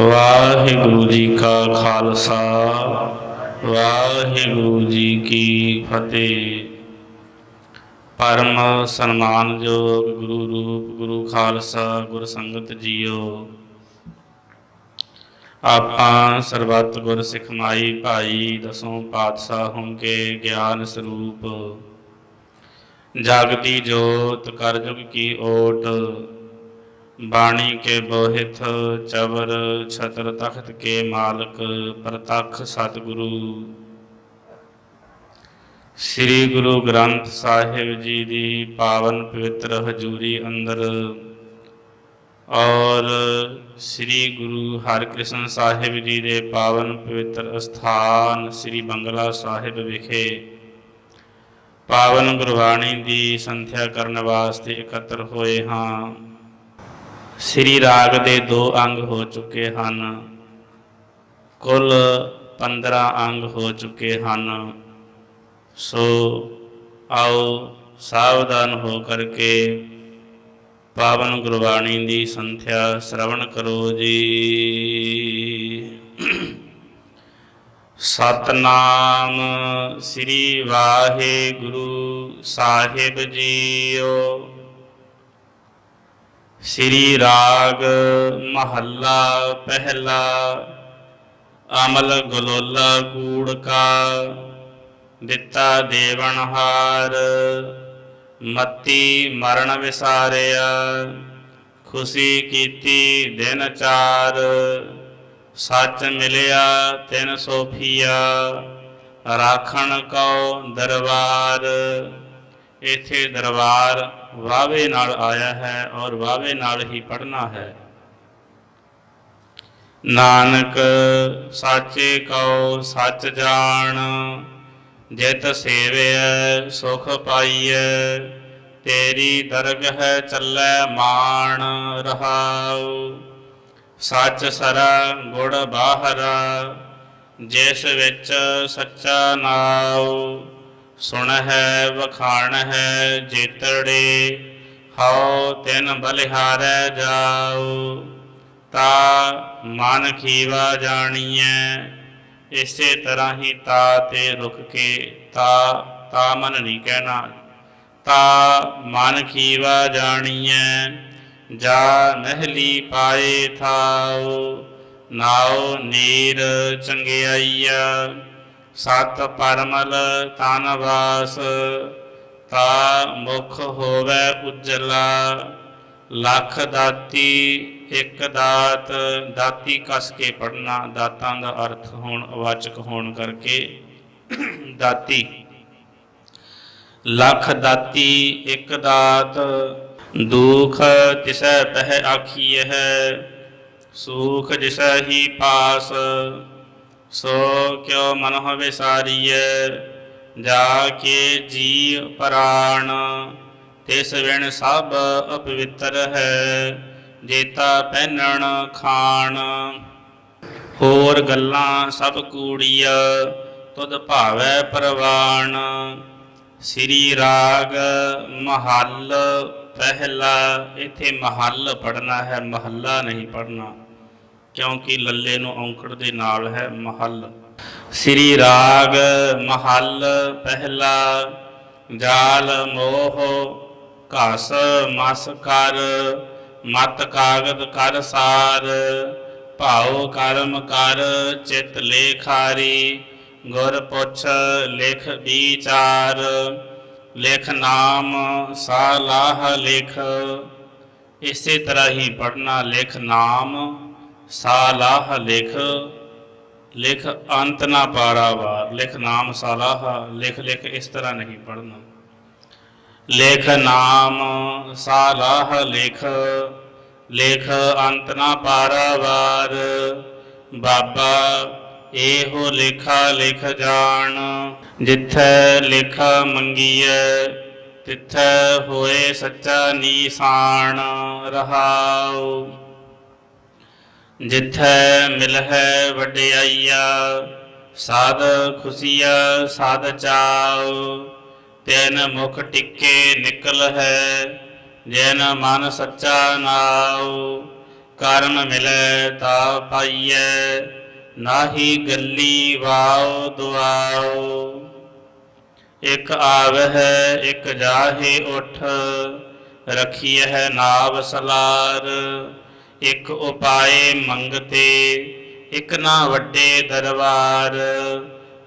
ਵਾਹਿਗੁਰੂ ਜੀ ਕਾ ਖਾਲਸਾ, ਵਾਹਿਗੁਰੂ ਜੀ ਕੀ ਫਤਿਹ। ਪਰਮ ਸਨਮਾਨਯੋਗ ਗੁਰੂ ਰੂਪ, ਗੁਰੂ ਖਾਲਸਾ, ਗੁਰ ਸੰਗਤ ਜੀਓ। ਆਪਾਂ ਸਰਬੱਤ ਗੁਰ ਸਿੱਖ ਮਾਈ ਭਾਈ ਦਸੋਂ ਪਾਤਸ਼ਾਹੋਂ ਕੇ ਗਿਆਨ ਸਰੂਪ। ਜਾਗਤੀ ਜੋਤ ਕਰਜੁਗ ਕੀ ਓਟ। ਬਾਣੀ ਕੇ ਬੋਹਿਤ, ਚਵਰ, ਛਤਰ ਤਖਤ ਕੇ ਮਾਲਕ, ਪ੍ਰਤੱਖ ਸਤਿਗੁਰੂ। ਸ੍ਰੀ ਗੁਰੂ ਗ੍ਰੰਥ ਸਾਹਿਬ ਜੀ ਦੀ ਪਾਵਨ ਪਵਿੱਤਰ ਹਜ਼ੂਰੀ ਅੰਦਰ ਔਰ ਸ੍ਰੀ ਗੁਰੂ ਹਰਿਕ੍ਰਿਸ਼ਨ ਸਾਹਿਬ ਜੀ ਦੇ ਪਾਵਨ ਪਵਿੱਤਰ ਅਸਥਾਨ ਸ੍ਰੀ ਬੰਗਲਾ ਸਾਹਿਬ ਵਿਖੇ ਪਾਵਨ ਗੁਰਬਾਣੀ ਦੀ ਸੰਥਿਆ ਕਰਨ ਵਾਸਤੇ ਇਕੱਤਰ ਹੋਏ ਹਾਂ। ਸ੍ਰੀ ਰਾਗ ਦੇ ਦੋ ਅੰਗ ਹੋ ਚੁੱਕੇ ਹਨ। ਕੁੱਲ 15 ਅੰਗ ਹੋ ਚੁੱਕੇ ਹਨ। ਸੋ ਆਓ ਸਾਵਧਾਨ ਹੋ ਕਰਕੇ ਪਾਵਨ ਗੁਰਬਾਣੀ ਦੀ ਸੰਥਿਆ ਸ਼ਰਵਣ ਕਰੋ ਜੀ। ਸਤਨਾਮ ਸ੍ਰੀ ਵਾਹਿਗੁਰੂ ਸਾਹਿਬ ਜੀਓ। ਸ੍ਰੀ ਰਾਗ ਮਹੱਲਾ ਪਹਿਲਾ, ਅਮਲ ਗਲੋਲਾ ਕੂੜ ਕਾ, ਦਿੱਤਾ ਦੇਵਨ ਹਾਰ, ਮਤੀ ਮਰਨ ਵਿਸਾਰਿਆ, ਖੁਸ਼ੀ ਕੀਤੀ ਦਿਨ ਚਾਰ, ਸੱਚ ਮਿਲਿਆ ਤਿਨ ਸੋਫੀਆ, ਰਾਖਣ ਕਉ ਦਰਬਾਰ। ਇੱਥੇ ਦਰਬਾਰ ਵਾਵੇ ਨਾਲ ਆਇਆ ਹੈ ਔਰ ਵਾਵੇ ਨਾਲ ਹੀ ਪੜਨਾ ਹੈ। ਨਾਨਕ ਸਾਚੇ ਕਉ, ਸੱਚ ਜਾਣ, ਜਿਤ ਸੇਵਿਐ, ਸੁਖ ਪਾਈਐ, ਤੇਰੀ ਦਰਗਹ ਚੱਲੈ ਮਾਣ ਰਹਾਉ। ਸੱਚ ਸਰਾ ਗੁੜ ਬਾਹਰਾ, ਜਿਸ ਵਿੱਚ ਸੱਚਾ ਨਾਉ। ਸੁਣ ਹੈ ਵਖਾਣ ਹੈ ਜੇਤੜੇ ਹਉ ਤਿਨ ਬਲਿਹਾਰੈ ਜਾਉ। ਤਾ ਮਨ ਖੀਵਾ ਜਾਣੀਐ, ਇਸੇ ਤਰ੍ਹਾਂ ਹੀ ਤਾ ਤੇ ਰੁਕ ਕੇ, ਤਾ ਤਾ ਮਨ ਨਹੀਂ ਕਹਿਣਾ। ਤਾ ਮਨ ਖੀਵਾ ਜਾਣੀਐ, ਜਾ ਨਹਿਲੀ ਪਾਏ ਥਾਉ। ਨਾਉ ਨੀਰ ਚੰਗਿਆਈਆ ਸਤ ਪਰਮਲ ਤਨ ਵਾਸ, ਤਾ ਮੁਖ ਹੋਵੇ ਉਜਲਾ। ਲੱਖ ਦਾਤੀ, ਇੱਕ ਦਾਤ, ਦਾਤੀ ਕਸ ਕੇ ਪੜਨਾ ਦਾਤਾਂ ਦਾ ਅਰਥ ਹੋਣ ਵਾਚਕ ਹੋਣ ਕਰਕੇ। ਦਾਤੀ, ਲੱਖ ਦਾਤੀ, ਇੱਕ ਦਾਤ, ਦੁਖ ਤਿਸੈ ਪਹਿ ਆਖੀਐ ਸੁਖ ਜਿਸੈ ਹੀ ਪਾਸ। ਸੋ ਕਿਉ ਮਨੁ ਵਿਸਾਰੀਐ, ਜਾ ਕੇ ਜੀ ਪ੍ਰਾਣ। ਤਿਸ ਵਿਣ ਸਭ ਅਪਵਿੱਤਰ ਹੈ, ਜੇਤਾ ਪਹਿਨਣ ਖਾਣ। ਹੋਰ ਗੱਲਾਂ ਸਭ ਕੂੜੀਆ ਤੁਧ ਭਾਵੈ ਪ੍ਰਵਾਣ। ਸ੍ਰੀ ਰਾਗ ਮਹੱਲ, ਪਹਿਲਾ, ਇਥੇ ਮਹੱਲ ਪੜਨਾ ਹੈ, ਮਹੱਲਾ ਨਹੀਂ ਪੜਨਾ ਕਿਉਂਕਿ ਲੱਲੇ ਨੂੰ ਔਂਕੜ ਦੇ ਨਾਲ ਹੈ ਮਹੱਲ। ਸ੍ਰੀ ਰਾਗ ਮਹੱਲ ਪਹਿਲਾ, ਜਾਲ ਮੋਹ ਘਸ ਮਸ ਕਰ, ਮਤ ਕਾਗਦ ਕਰ ਸਾਰ, ਭਾਉ ਕਰਮ ਕਰ ਚਿਤ ਲੇਖਾਰੀ ਗੁਰ ਪੁੱਛ ਲੇਖ ਵਿਚਾਰ, ਲੇਖ ਨਾਮ ਸਾਲਾਹ ਲੇਖ। ਇਸੇ ਤਰ੍ਹਾਂ ਹੀ ਪੜਨਾ ਲਿਖ ਨਾਮ ਸਾਲਾਹ ਲਿਖ ਲਿਖ ਅੰਤ ਨਾ ਪਾਰਾਵਾਰ, ਲਿਖ ਨਾਮ ਸਾਲਾਹ, ਲਿਖ ਲਿਖ ਇਸ ਤਰ੍ਹਾਂ ਨਹੀਂ ਪੜਨਾ ਲਿਖ ਨਾਮ ਸਾਲਾਹ ਲਿਖ ਲਿਖ ਅੰਤ ਨਾ ਪਾਰਾਵਾਰ, ਬਾਬਾ ਇਹੋ ਲੇਖਾ ਲਿਖ ਜਾਣ। ਜਿੱਥੈ ਲੇਖਾ ਮੰਗੀਐ, ਤਿੱਥੈ ਹੋਏ ਸੱਚਾ ਨੀਸਾਨ ਰਹਾਉ। ਜਿੱਥੈ ਮਿਲਹਿ ਵਡਿਆਈਆ, ਸਾਧ ਖੁਸ਼ੀਆ ਸਾਧ ਚਾਉ। ਤੈਨ ਮੁਖ ਟਿੱਕੇ ਨਿਕਲ ਹੈ ਜੈਨ ਮਨ ਸੱਚਾ ਨਾਉ। ਕਰਮ ਮਿਲੈ ਤਾ ਪਾਈਐ, ਨਾਹੀ ਗੱਲੀ ਵਾਉ ਦੁਆਉ। ਇਕ ਆਵਹਿ, ਇਕ ਜਾਹੇ ਉਠ, ਰਖੀਐ ਨਾਵ ਸਲਾਰ। ਇਕ ਉਪਾਏ ਮੰਗਤੇ, ਇਕ ਨਾ ਵੱਡੇ ਦਰਬਾਰ।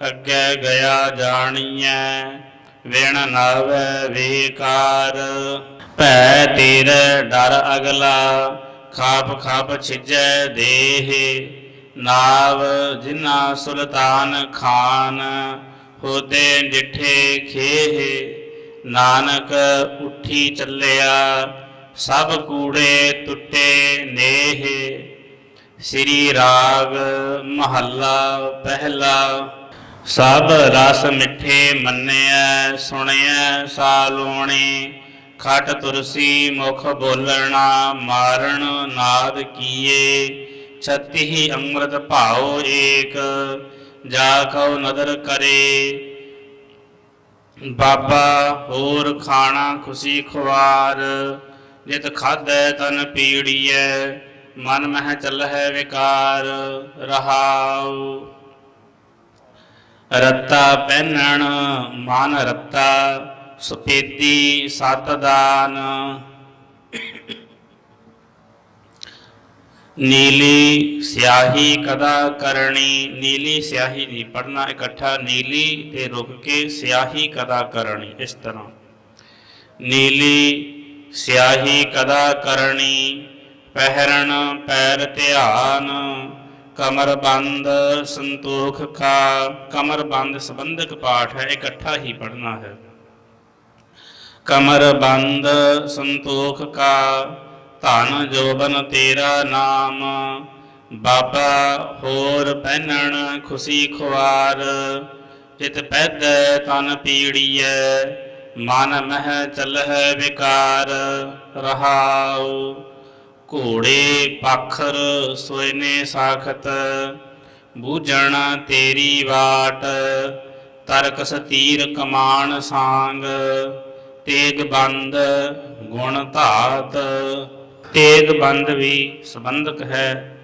ਅੱਗੇ ਗਿਆ ਜਾਣੀਐ, ਵਿਣ ਨਾਵੈ ਵੇਕਾਰ। ਭੈ ਤੇਰ ਡਰ ਅਗਲਾ, ਖਾਪ ਖਾਪ ਛਿਜੈ ਦੇਹ। ਨਾਵ ਜਿਨਾ ਸੁਲਤਾਨ ਖਾਨ ਹੋਦੇ ਡਿਠੇ ਖੇਹ। ਨਾਨਕ ਉੱਠੀ ਚੱਲਿਆ ਸਭ ਕੂੜੇ ਟੁੱਟੇ ਨੇਹ। ਸ੍ਰੀ ਰਾਗ ਮਹੱਲਾ ਪਹਿਲਾ। ਸਭ ਰਸ ਮਿੱਠੇ ਮੰਨਿਆ ਸੁਣਿਆ ਸਾਲੋਣੀ। ਖਟ ਤੁਰਸੀ ਮੁਖ ਬੋਲਣਾ ਮਾਰਨ ਨਾਦ ਕੀਏ। ਛਤੀ ਅੰਮ੍ਰਿਤ ਭਾਉ ਏਕ, ਜਾ ਕਉ ਨਦਰ ਕਰੇ। ਬਾਬਾ ਹੋਰ ਖਾਣਾ ਖੁਸ਼ੀ ਖੁਆਰ ਜਿਤ ਖਾਧੈ ਤਨ ਪੀੜੀਐ, ਮਨ ਮਹਿ ਚੱਲਹਿ ਵਿਕਾਰ, ਰਹਾਉ। ਰੱਤਾ ਪਹਿਨਣ ਮਨ ਰੱਤਾ, ਸੁਪੇਤੀ ਸਤ ਦਾਨ। ਨੀਲੀ ਸਿਆਹੀ ਕਦਾ ਕਰਨੀ ਨੀਲੀ ਸਿਆਹੀ ਨਹੀਂ ਪੜਨਾ ਇਕੱਠਾ, ਨੀਲੀ ਤੇ ਰੁਕ ਕੇ ਸਿਆਹੀ ਕਦਾ ਕਰਨੀ ਇਸ ਤਰ੍ਹਾਂ। ਨੀਲੀ ਸਿਆਹੀ ਕਦਾ ਕਰਨੀ ਪਹਿਰਣ ਪੈਰ ਧਿਆਨ, ਕਮਰ ਬੰਦ ਸੰਤੋਖ ਕਾ ਕਮਰ ਬੰਦ ਸੰਬੰਧਕ ਪਾਠ ਹੈ, ਇਕੱਠਾ ਹੀ ਪੜਨਾ ਹੈ। ਕਮਰ ਬੰਦ ਸੰਤੋਖ ਕਾ ਧਨ ਜੋਬਨ ਤੇਰਾ ਨਾਮ। ਬਾਬਾ ਹੋਰ ਪਹਿਨਣ ਖੁਸ਼ੀ ਖੁਆਰ, ਜਿਤ ਪੈਦੈ ਤਨ ਪੀੜੀਐ। ਮਨ ਮਹਿ ਚਲਹਿ ਵਿਕਾਰ ਰਹਾਉ, ਘੋੜੇ ਪਖਰ ਸੋਇਨੇ ਸਾਖਤ, ਬੂਝਣ ਤੇਰੀ ਬਾਟ ਤਰਕ ਸਤੀਰ ਕਮਾਨ ਸਾੰਗ, ਤੇਗ ਬੰਦ ਗੁਣ ਧਾਤ। ਤੇਗ ਬੰਦ ਵੀ ਸੰਬੰਧਕ ਹੈ,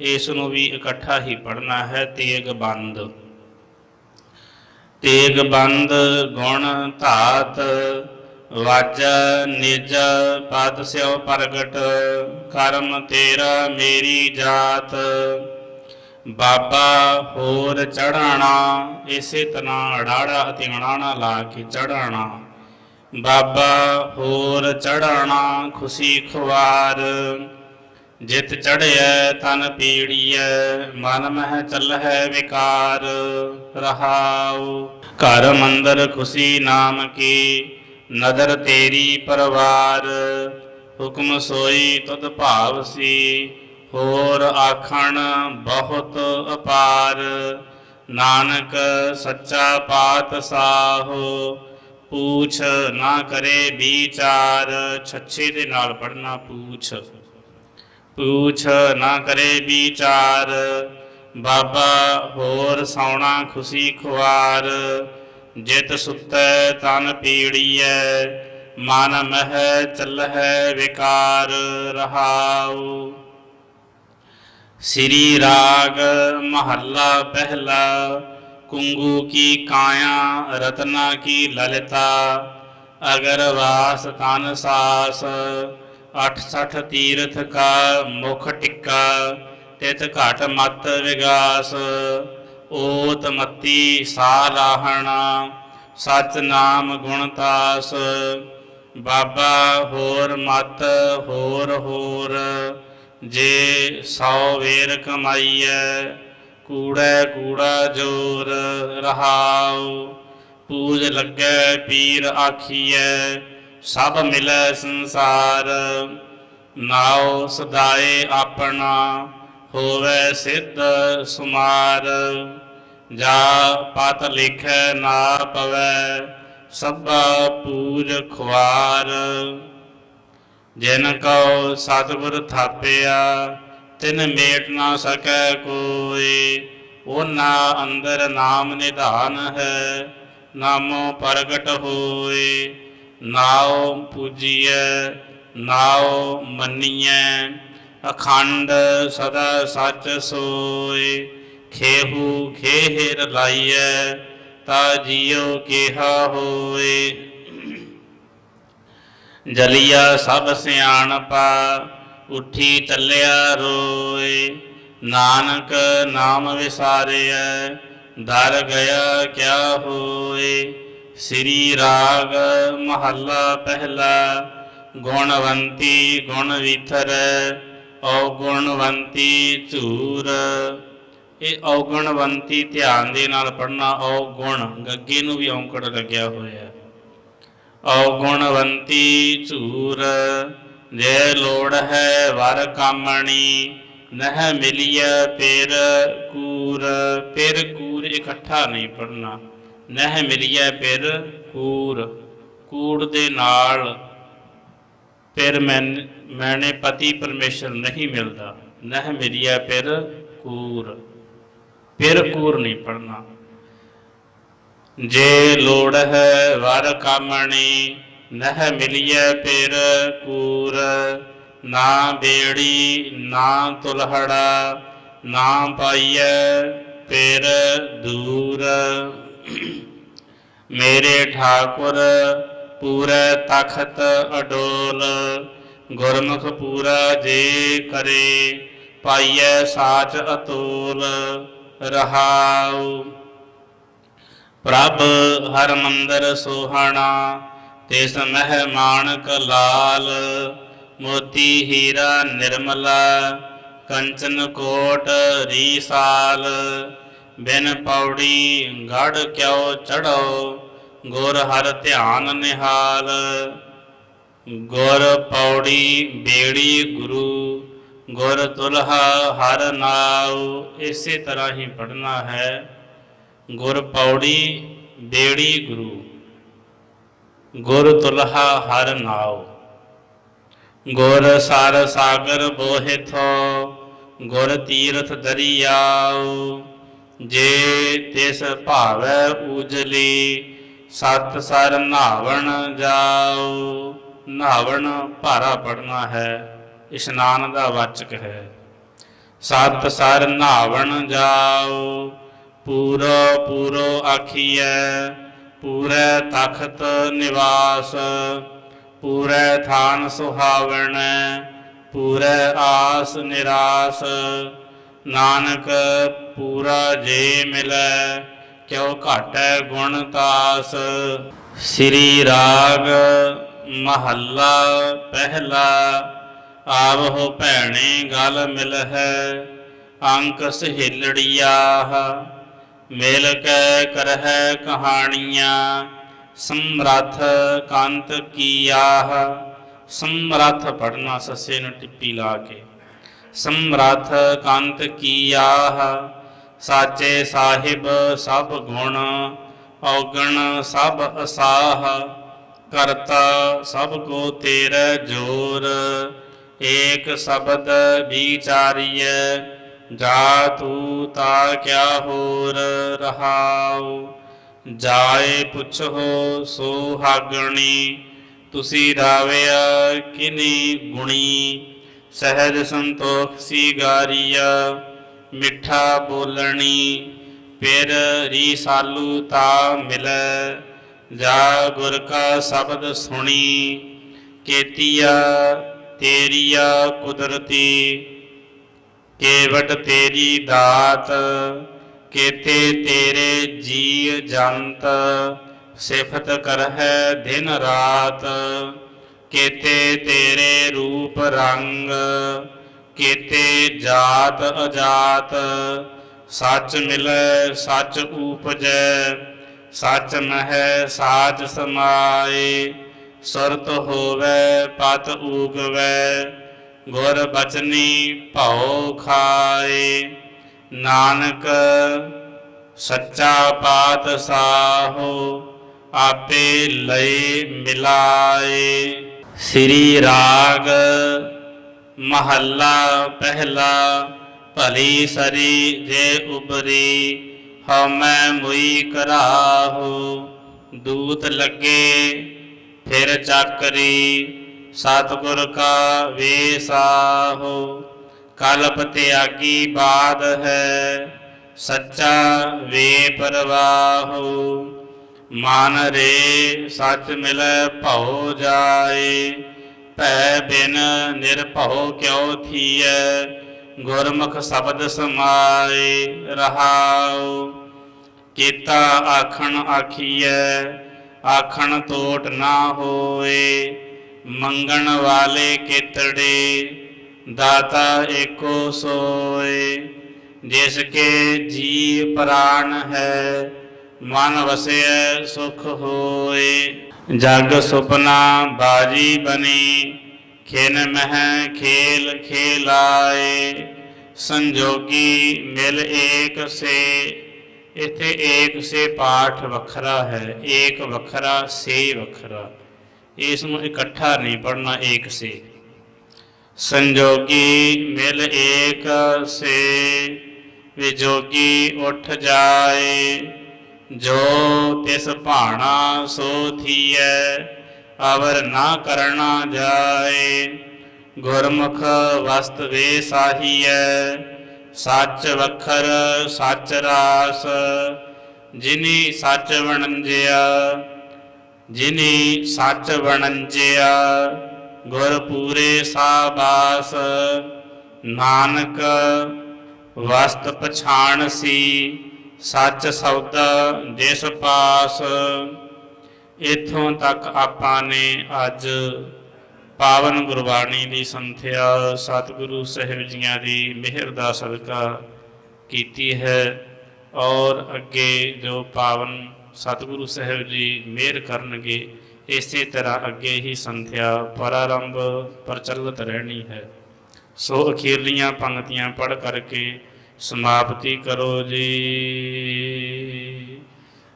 ਇਸ ਨੂੰ ਵੀ ਇਕੱਠਾ ਹੀ ਪੜਨਾ ਹੈ, ਤੇਗ ਬੰਦ। ਤੇਗ ਬੰਦ ਗੁਣ ਧਾਤ, ਵਾਜ ਨਿਜ ਪਦ ਸਿਉ ਪ੍ਰਗਟ, ਕਰਮ ਤੇਰਾ ਮੇਰੀ ਜਾਤ। ਬਾਬਾ ਹੋਰ ਚੜਾਣਾ ਇਸੇ ਤਰ੍ਹਾਂ ਅੜਾੜਾ ਅਤੇ ਅਣਾਣਾ ਲਾ ਕੇ ਚੜਾਣਾ ਬਾਬਾ ਹੋਰ ਚੜਾਣਾ ਖੁਸ਼ੀ ਖੁਆਰ ਜਿਤ ਚੜਿਐ ਤਨ ਪੀੜੀਐ, ਮਨ ਮਹਿ ਚੱਲਹਿ ਵਿਕਾਰ, ਰਹਾਉ। ਘਰ ਮੰਦਰ ਖੁਸ਼ੀ ਨਾਮ ਕੀ, ਨਦਰ ਤੇਰੀ ਪਰਵਾਰ। ਹੁਕਮ ਸੋਈ ਤੁਧ ਭਾਵਸੀ ਹੋਰ ਆਖਣ ਬਹੁਤ ਅਪਾਰ। ਨਾਨਕ ਸੱਚਾ ਪਾਤ ਪਾਤਸ਼ਾਹੋ ਪੂਛ ਨਾ ਕਰੇ ਵਿਚਾਰ। ਛੱਛੇ ਦੇ ਨਾਲ ਪੜਨਾ ਪੂਛ। ਪੂਛ ਨਾ ਕਰੇ ਵਿਚਾਰ, ਬਾਬਾ ਹੋਰ ਸੌਣਾ ਖੁਸ਼ੀ ਖੁਆਰ। ਜਿਤ ਸੁਤੈ ਤਨ ਪੀੜੀਐ, ਮਨ ਮਹਿ ਚੱਲਹਿ ਵਿਕਾਰ ਰਹਾਉ। ਸ੍ਰੀ ਰਾਗ ਮਹੱਲਾ ਪਹਿਲਾ, ਕੁੰਗੂ ਕੀ ਕਾਇਆ, ਰਤਨਾ ਕੀ ਲਲਿਤਾ, ਅਗਰ ਵਾਸ ਤਨ ਸਾਸ 68 ਤੀਰਥ ਕਾ ਮੁਖ ਟਿੱਕਾ ਤਿਤ ਘਟ ਮਤ ਵਿਗਾਸ, ਓਤ ਮਤੀ ਸਾਲਾਹਣਾ ਸਚ ਨਾਮ ਗੁਣਤਾਸ ਬਾਬਾ ਹੋਰ ਮਤ ਹੋਰ ਹੋਰ, ਜੇ ਸੌ ਵੇਰ ਕਮਾਈਐ, ਕੂੜੈ ਕੂੜਾ ਜੋਰ ਰਹਾਉ। ਪੂਜ ਲੱਗੈ ਪੀਰ ਆਖੀਐ ਸਭ ਮਿਲੈ ਸੰਸਾਰ, ਨਾਉ ਸਦਾਏ ਆਪਣਾ, ਹੋਵੇ ਸਿੱਧ ਸੁਮਾਰ। ਜਾ ਪਤ ਲਿਖੈ ਨਾ ਪਵੈ, ਸਭਾ ਪੂਜ ਖੁਆਰ। ਜਿਨ ਕਉ ਸਤਿਗੁਰ ਥਾਪਿਆ, ਤਿਨ ਮੇਟ ਨਾ ਸਕੈ ਕੋਈ। ਉਹਨਾਂ ਅੰਦਰ ਨਾਮ ਨਿਧਾਨ ਹੈ, ਨਾਮੋ ਪ੍ਰਗਟ ਹੋਏ। ਨਾਉ ਪੂਜੀਐ, ਨਾਉ ਮੰਨੀਐ, ਅਖੰਡ ਸਦਾ ਸੱਚ ਸੋਏ। ਖੇਹੂ ਖੇਹਰ ਲਾਈਐ, ਤਾ ਜਿਉ ਕਿਹਾ ਹੋਏ। ਜਲੀਆ ਸਭ ਸਿਆਣਪਾ, ਉੱਠੀ ਚੱਲਿਆ ਰੋਏ। ਨਾਨਕ ਨਾਮ ਵਿਸਾਰਿਐ, ਦਰ ਗਿਆ ਕਿਆ ਹੋਏ। ਸ੍ਰੀ ਰਾਗ ਮਹੱਲਾ ਪਹਿਲਾ, ਗੁਣਵੰਤੀ ਗੁਣ ਵਿਥਰੈ, ਔਗੁਣਵੰਤੀ ਝੂਰ ਇਹ ਔਗੁਣਵੰਤੀ ਧਿਆਨ ਦੇ ਨਾਲ ਪੜਨਾ ਔਗੁਣ, ਗੱਗੇ ਨੂੰ ਵੀ ਔਂਕੜ ਲੱਗਿਆ ਹੋਇਆ। ਔਗੁਣਵੰਤੀ ਝੂਰ ਜੇ ਲੋੜ ਹੈ ਵਰ ਕਾਮਣੀ, ਨਹ ਮਿਲਿਆ ਪੇਰ ਕੂਰ। ਪੇਰ ਕੂਰ ਇਕੱਠਾ ਨਹੀਂ ਪੜਨਾ ਨਹਿ ਮਿਲਿਆ ਪਿਰ ਕੂਰ, ਕੂੜ ਦੇ ਨਾਲ ਫਿਰ ਮੈਂ ਮੈਨੇ ਪਤੀ ਪਰਮੇਸ਼ਰ ਨਹੀਂ ਮਿਲਦਾ। ਨਹਿ ਮਿਲਿਆ ਫਿਰ ਕੂਰ ਫਿਰ ਕੂਰ ਨਹੀਂ ਪੜਨਾ ਜੇ ਲੋੜ ਹੈ ਵਰ ਕਾਮਣੀ, ਨਹਿ ਮਿਲਿਆ ਫਿਰ ਕੂਰ। ਨਾ ਬੇੜੀ, ਨਾ ਤੁਲਹੜਾ, ਨਾ ਪਾਈਐ ਫਿਰ ਦੂਰ। ਮੇਰੇ ਠਾਕੁਰ ਪੂਰੇ ਤਖਤ ਅਡੋਲ, ਗੁਰਮੁਖ ਪੂਰਾ ਜੇ ਕਰੇ, ਪਾਈਐ ਸਾਚ ਅਤੋਲ, ਰਹਾਉ। ਪ੍ਰਭ ਹਰ ਮੰਦਰ ਸੋਹਣਾ, ਤਿਸ ਮਹਿ ਮਾਨਕ ਲਾਲ, ਮੋਤੀ ਹੀਰਾ ਨਿਰਮਲਾ, ਕੰਚਨ ਕੋਟ ਰੀਸਾਲ। ਬਿਨ ਪੌੜੀ ਗੜ ਕਿਉ ਚੜੋ ਗੁਰ ਹਰ ਧਿਆਨ ਨਿਹਾਲ। ਗੁਰ ਪੌੜੀ ਬੇੜੀ ਗੁਰੂ, ਗੁਰ ਤੁਲਹਾ ਹਰ ਨਾਉ, ਇਸੇ ਤਰ੍ਹਾਂ ਹੀ ਪੜਨਾ ਹੈ। ਗੁਰ ਪੌੜੀ ਬੇੜੀ ਗੁਰੂ, ਗੁਰ ਤੁਲਹਾ ਹਰ ਨਾਉ। ਗੁਰ ਸਾਰ ਸਾਗਰ ਬੋਹਿਥੋ ਗੁਰ ਤੀਰਥ ਦਰਿਆਉ। ਜੇ ਤਿਸ ਭਾਵੈ ਉਜਲੀ, ਸਤ ਸਰ ਨਾਵਣ ਜਾਉ। ਨਾਵਣ ਭਾਰਾ ਪੜਨਾ ਹੈ, ਇਸ਼ਨਾਨ ਦਾ ਵਾਚਕ ਹੈ। ਸਤ ਸਰ ਨਾਵਣ ਜਾਉ, ਪੂਰੋ ਪੂਰੋ ਆਖੀਐ, ਪੂਰੇ ਤਖਤ ਨਿਵਾਸ। ਪੂਰੇ ਥਾਨ ਸੁਹਾਵਣ, ਪੂਰੇ ਆਸ ਨਿਰਾਸ। ਨਾਨਕ ਪੂਰਾ ਜੇ ਮਿਲੈ, ਕਿਉ ਘਾਟੈ ਗੁਣ ਤਾਸ। ਸ੍ਰੀ ਰਾਗ ਮਹੱਲਾ ਪਹਿਲਾ, ਆਵਹੁ ਭੈਣੇ ਗਲ ਮਿਲ ਅੰਕ ਸਹੇਲੜੀਆਹ। ਮਿਲ ਕੈ ਕਰਹਿ ਕਹਾਣੀਆਂ, ਸਮਰੱਥ ਕੰਤ ਕੀਆਹ। ਸਮਰੱਥ ਪੜਨਾ ਸੱਸੇ ਨੂੰ ਟਿੱਪੀ ਲਾ ਕੇ। ਸਮਰੱਥ ਕੰਤ ਕੀਆਹ। ਸਾਚੇ ਸਾਹਿਬ ਸਭ ਗੁਣ, ਔਗਣ ਸਭ ਅਸਾਹ, ਕਰਤਾ ਸਭ ਕੋ ਤੇਰੇ ਜੋਰ। ਏਕ ਸ਼ਬਦ ਵਿਚਾਰੀਐ, ਜਾ ਤੂ ਤਾ ਕਿਆ ਹੋਰ ਰਹਾਉ? ਜਾਏ ਪੁੱਛੋ ਸੋ ਹਾਗਣੀ, ਤੁਸੀਂ ਰਾਵਿਆ ਕਿਨੀ ਗੁਣੀ? ਸਹਿਜ ਸੰਤੋਖ ਸੀ ਗਾਰੀਆ ਮਿੱਠਾ ਬੋਲਣੀ, ਫਿਰ ਰੀਸਾਲੂ ਤਾ ਮਿਲੈ, ਜਾ ਗੁਰ ਕਾ ਸ਼ਬਦ ਸੁਣੀ, ਕੇਤੀਆ ਤੇਰੀਆ ਕੁਦਰਤੀ, ਕੇਵਟ ਤੇਰੀ ਦਾਤ, ਕੇਤੇ ਤੇਰੇ ਜੀ ਜੰਤ, ਸਿਫਤ ਕਰਹਿ ਦਿਨ ਰਾਤ, ਕੇਤੇ ਤੇਰੇ ਰੂਪ ਰੰਗ ਕੇਤੇ ਜਾਤ ਅਜਾਤ, ਸੱਚ ਮਿਲੈ, ਸੱਚ ਉਪਜੈ, ਸੱਚ ਮਹਿ, ਸਾਚ ਸਮਾਏ, ਸੁਰਤ ਹੋਵੇ, ਪਤ ਊਗਵੇ ਗੁਰ ਬਚਨੀ ਭਉ ਖਾਏ। ਨਾਨਕ, ਸੱਚਾ ਪਾਤ ਪਾਤਸ਼ਾਹੋ, ਆਪੇ ਲਈ ਮਿਲਾਏ। ਸ੍ਰੀ ਰਾਗ ਮਹੱਲਾ ਪਹਿਲਾ, ਭਲੀ ਸਰੀ ਜੇ ਉਬਰੀ ਹਮੈ ਮੁਈ ਕਰਾਹੋ। ਦੂਤ ਲੱਗੇ, ਫਿਰ ਚੱਕਰੀ, ਸਤਿਗੁਰ ਕਾ ਵੇਸਾਹੋ। ਕਲਪ ਤਿਆਗੀ ਬਾਦ ਹੈ, ਸੱਚਾ ਵੇ ਪਰਵਾਹੋ। ਮਨ ਰੇ ਸੱਚ ਮਿਲੈ ਭਉ ਜਾਏ ਭੈ ਬਿਨ ਨਿਰਭਉ ਕਿਉ ਥੀਐ? ਗੁਰਮੁਖ ਸ਼ਬਦ ਸਮਾਏ ਰਹਾਉ। ਕੀਤਾ ਆਖਣ ਆਖੀਐ, ਆਖਣ ਤੋਟ ਨਾ ਹੋਏ। ਮੰਗਣ ਵਾਲੇ ਕੇਤੜੇ, ਦਾਤਾ ਏਕੋ ਸੋਏ। ਜਿਸ ਕੇ ਜੀ ਪ੍ਰਾਨ ਹੈ, ਮਨ ਵਸਿਐ ਸੁਖ ਹੋਏ। ਜਗ ਸੁਪਨਾ ਬਾਜੀ ਬਣੀ ਖਿਨ ਮਹਿ ਖੇਲ ਖੇਲਾਏ, ਸੰਜੋਗੀ ਮਿਲ ਏਕ ਸੇ, ਇਥੇ ਏਕ ਸੇ ਪਾਠ ਵੱਖਰਾ ਹੈ, ਏਕ ਵੱਖਰਾ ਸੇ ਵੱਖਰਾ ਇਸ ਨੂੰ ਇਕੱਠਾ ਨਹੀਂ ਪੜਨਾ ਏਕ ਸੇ। ਸੰਜੋਗੀ ਮਿਲ ਏਕ ਸੇ, ਵਿਜੋਗੀ ਉੱਠ ਜਾਏ ਜੋ ਤਿਸ ਭਾਣਾ ਸੋ ਥੀਐ, ਅਵਰ ਨਾ ਕਰਨਾ ਜਾਏ। ਗੁਰਮੁਖ ਵਸਤ ਵੇ ਸਾਹੀਐ, ਸੱਚ ਵਖਰ ਸੱਚ ਰਾਸ। ਜਿਨੀ ਸੱਚ ਵਣੰਜਿਆ, ਜਿਨੀ ਸੱਚ ਵਣੰਜਿਆ, ਗੁਰ ਪੂਰੇ ਸਾਬਾਸ। ਨਾਨਕ ਵਸਤ ਪਛਾਣ ਸੀ ਸੱਚ ਸੌਦਾ ਜਿਸ ਪਾਸ, ਇਥੋਂ ਤੱਕ ਆਪਾਂ ਨੇ ਅੱਜ ਪਾਵਨ ਗੁਰਬਾਣੀ ਦੀ ਸੰਥਿਆ, ਸਤਿਗੁਰੂ ਸਾਹਿਬ ਜੀਆਂ ਦੀ ਮਿਹਰ ਦਾ ਸਦਕਾ ਕੀਤੀ ਹੈ ਔਰ ਅੱਗੇ ਜੋ ਪਾਵਨ ਸਤਿਗੁਰੂ ਸਾਹਿਬ ਜੀ ਮਿਹਰ ਕਰਨਗੇ, ਇਸੇ ਤਰ੍ਹਾਂ ਅੱਗੇ ਹੀ ਸੰਥਿਆ ਪ੍ਰਾਰੰਭ ਪ੍ਰਚਲਿਤ ਰਹਿਣੀ ਹੈ। ਸੋ ਅਖੀਰਲੀਆਂ ਪੰਕਤੀਆਂ ਪੜ੍ਹ ਕਰਕੇ ਸਮਾਪਤੀ ਕਰੋ ਜੀ।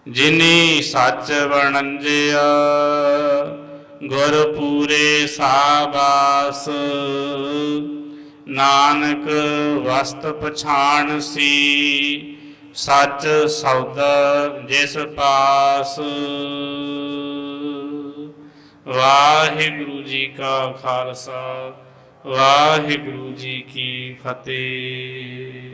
ਜਿਨੀ ਸੱਚ ਵਣੰਜਿਆ, ਗੁਰ ਪੂਰੇ ਸਾਬਾਸ। ਨਾਨਕ ਵਸਤ ਪਛਾਣ ਸੀ, ਸੱਚ ਸੌਦਾ ਜਿਸ ਪਾਸ। ਵਾਹਿਗੁਰੂ ਜੀ ਕਾ ਖਾਲਸਾ, ਵਾਹਿਗੁਰੂ ਜੀ ਕੀ ਫਤਿਹ।